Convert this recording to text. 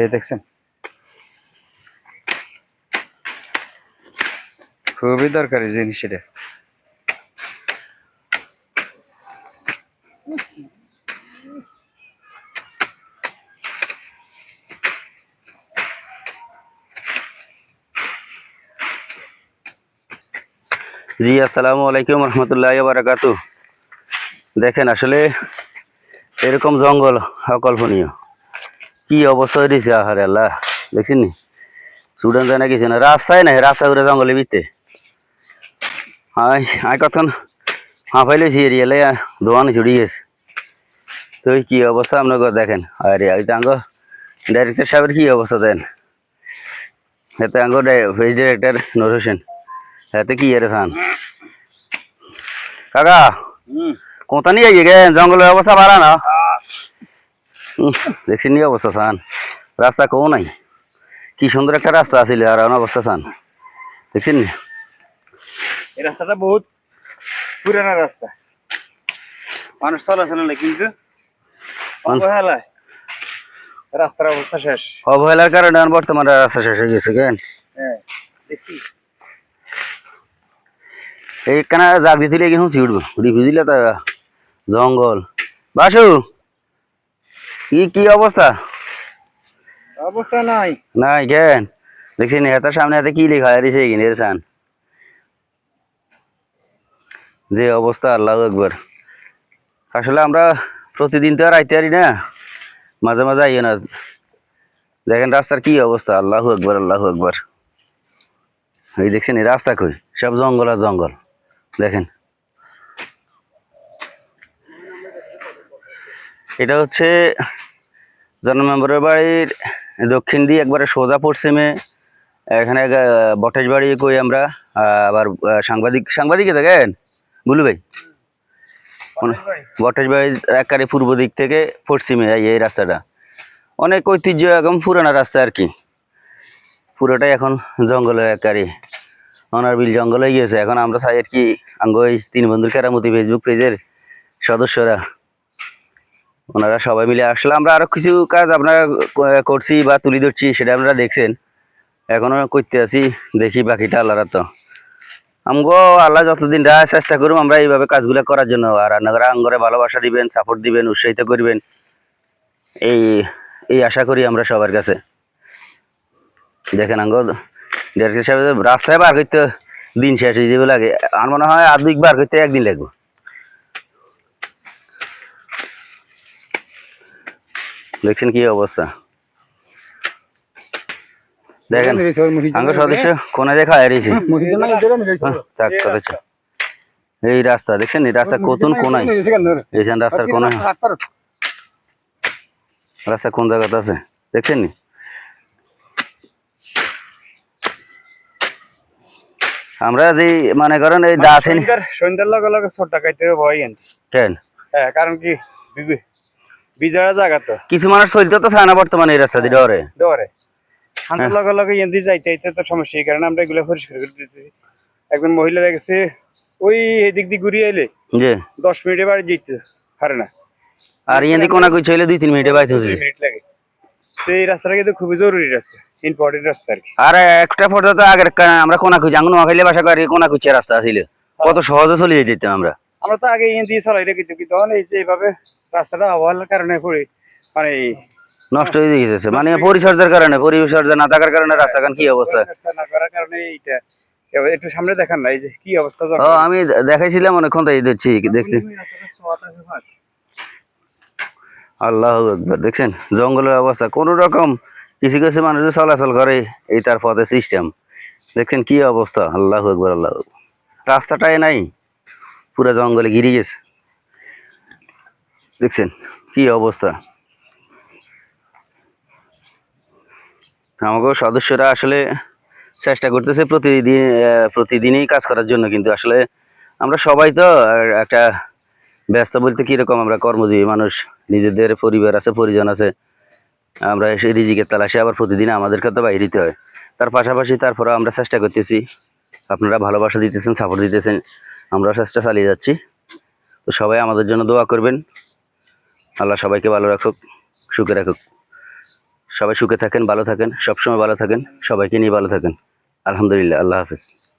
এই দেখছেন। খুবই দরকারি জিনিস এটা। জি, আসসালামু আলাইকুম রহমতুল্লাহ বারাকাতু দেখেন, আসলে এরকম জঙ্গল অকল্পনীয়। কি অবস্থা হয়েছে আহারে আল্লাহ? দেখছেন নি? স্টুডেন্ট না কিছু না রাস্তায় নাই রাস্তা করে জঙ্গলে বিতে আয় আয় কতক্ষণ? হাঁ ফাইলেছি এরিয়ালে দোয়ান ছুটি গেছে। তো কি অবস্থা আপনাকে দেখেন? আরে ওই তো আঙ্গ ডাইরেক্টর সাহেবের কি অবস্থা দেন এতে আঙ্গ ফেস ডিরেক্টর নূর হোসেন। এতে কি এর সান? কাকা কোথা নিয়ে যাই জঙ্গলের অবস্থা ভাড়া না? উহ, দেখছি নি অবস্থা সান। রাস্তা কেউ নাই। কি সুন্দর একটা রাস্তা আছিল আর এমন অবস্থা সান। দেখছেন নি? এই রাস্তাটা বহুত পুরানা রাস্তা। মানুষ চলাচল নেই কিন্তু মানুষ- অবহেলায় রাস্তার অবস্থা শেষ। অবহেলার কারণে এখন বর্তমানে রাস্তা শেষ হয়ে গেছে কেন? হ্যাঁ দেখছি। এইখানে জাগ উঠবো। দিলে তা? জঙ্গল। বাসু! কি কি অবস্থা? অবস্থা নাই। নাই কেন? হাতের সামনে হাতে কি লেখা দিছে কিনে সান যে অবস্থা আল্লাহ একবার আসলে আমরা প্রতিদিন তো আর আইতে পারি না। মাঝে মাঝে আইও না। দেখেন রাস্তার কি অবস্থা আল্লাহ একবার আল্লাহ একবার এই দেখছেন এই রাস্তা কই? সব জঙ্গল আর জঙ্গল। দেখেন। এটা হচ্ছে জন মেম্বারের বাড়ির দক্ষিণ দিয়ে একবারে সোজা পশ্চিমে। এখানে বটেশ বাড়ি কই আমরা আবার সাংবাদিক সাংবাদিকে দেখেন বুলু ভাই? বটেশ বাড়ির একেবারে পূর্ব দিক থেকে পশ্চিমে এই রাস্তাটা। অনেক ঐতিহ্য একদম পুরানো রাস্তা আর কি। পুরোটাই এখন জঙ্গলের একারে অনার বিল জঙ্গল গিয়েছে। এখন আমরা চাই আর কি আঙ্গ তিন বন্ধুর কেরামতি ফেসবুক পেজের সদস্যরা। ওনারা সবাই মিলে আসলে আমরা আরও কিছু কাজ আপনারা করছি বা তুলে ধরছি, সেটা আপনারা দেখছেন। এখনও করতে আছি, দেখি বাকিটা আল্লাহরা তো আমগো আল্লাহ যতদিন রায় চেষ্টা করুম আমরা এইভাবে কাজগুলো করার জন্য আর আপনারা আঙ্গরে ভালোবাসা দিবেন সাপোর্ট দিবেন, উৎসাহিত করবেন। এই এই আশা করি আমরা সবার কাছে। দেখেন আঙ্গ ডিরেক্টর সাহেব, রাস্তায় বার করতে দিন শেষ হয়ে যাবে লাগে। আর মনে হয় আর দুই বার করতে একদিন লাগবে। দেখছেন কি অবস্থা? দেখেন আঙ্গ সদস্য কোনে দেখা হারিয়েছে থাক সদস্য এই রাস্তা দেখছেন এই রাস্তা কতুন কোনায়? এইখান রাস্তার কোনায়। রাস্তা কোন জায়গাতে আছে? দেখছেন নি? আমরা যে মনে করেন এই দাসিন সন্ধ্যার লগে লগে ছোট্টা খাইতে ভয় কেন? হ্যাঁ কারণ কি জায়গা তো। কিছু মানুষ চলতে তো চায় না বর্তমানে এই রাস্তা দিয়ে ডরে। ডরে। সন্ধ্যার লগে লগে যাইতে যাইতে তো সমস্যা এই কারণে আমরা এগুলো পরিষ্কার করে দিতেছি। একজন মহিলা দেখেছে ওই এদিক দিয়ে ঘুরিয়ে এলে দশ মিনিটে বাড়ি যেতে পারে না। আর ইয়াদি কোনা কই চলে দুই তিন মিনিটে হচ্ছে দুই মিনিট লাগে। তো এই রাস্তাটা কিন্তু খুবই জরুরি রাস্তা ইম্পর্টেন্ট রাস্তা আর কি। আর একটা ফটো তো আগের আমরা কোনা আঙুন নোয়াখালী বাসা করি কোনা রাস্তা ছিল। কত সহজে চলে যেতাম আমরা। আমরা তো আগে দিয়ে চলাই রেখেছি কিন্তু এই যে এইভাবে রাস্তাটা অবহেলার কারণে পড়ে মানে নষ্ট হয়ে গেছে মানে পরিচর্যার কারণে পরিচর্যা না থাকার কারণে রাস্তাখান কি অবস্থা? না করার কারণে এইটা। একটু সামনে দেখান না এই যে কি অবস্থা ও আমি দেখাইছিলাম অনেকক্ষণ তাই দেখছি দেখতে আল্লাহ একবার দেখছেন? জঙ্গলের অবস্থা কোন রকম কিছু কিছু মানুষ চলাচল করে এই তার পথে সিস্টেম দেখছেন কি অবস্থা? আল্লাহ একবার আল্লাহ রাস্তাটাই নাই পুরো জঙ্গলে ঘিরে গেছে। দেখছেন, কি অবস্থা? আমাকে সদস্যরা আসলে চেষ্টা করতেছে প্রতিদিন প্রতিদিনই কাজ করার জন্য, কিন্তু আসলে আমরা সবাই তো একটা ব্যস্ত বলতে কীরকম আমরা কর্মজীবী মানুষ, নিজেদের পরিবার আছে, পরিজন আছে, আমরা এসে রিজিকের তালাশে আবার প্রতিদিন আমাদেরকে তো বাইরে দিতে হয়। তার পাশাপাশি তারপরে আমরা চেষ্টা করতেছি, আপনারা ভালোবাসা দিতেছেন সাপোর্ট দিতেছেন আমরা চেষ্টা চালিয়ে যাচ্ছি। তো সবাই আমাদের জন্য দোয়া করবেন। আল্লাহ সবাইকে ভালো রাখুক, সুখে রাখুক। সবাই সুখে থাকেন, ভালো থাকেন, সবসময় ভালো থাকেন, সবাইকে নিয়ে ভালো থাকেন। আলহামদুলিল্লাহ, আল্লাহ হাফেজ।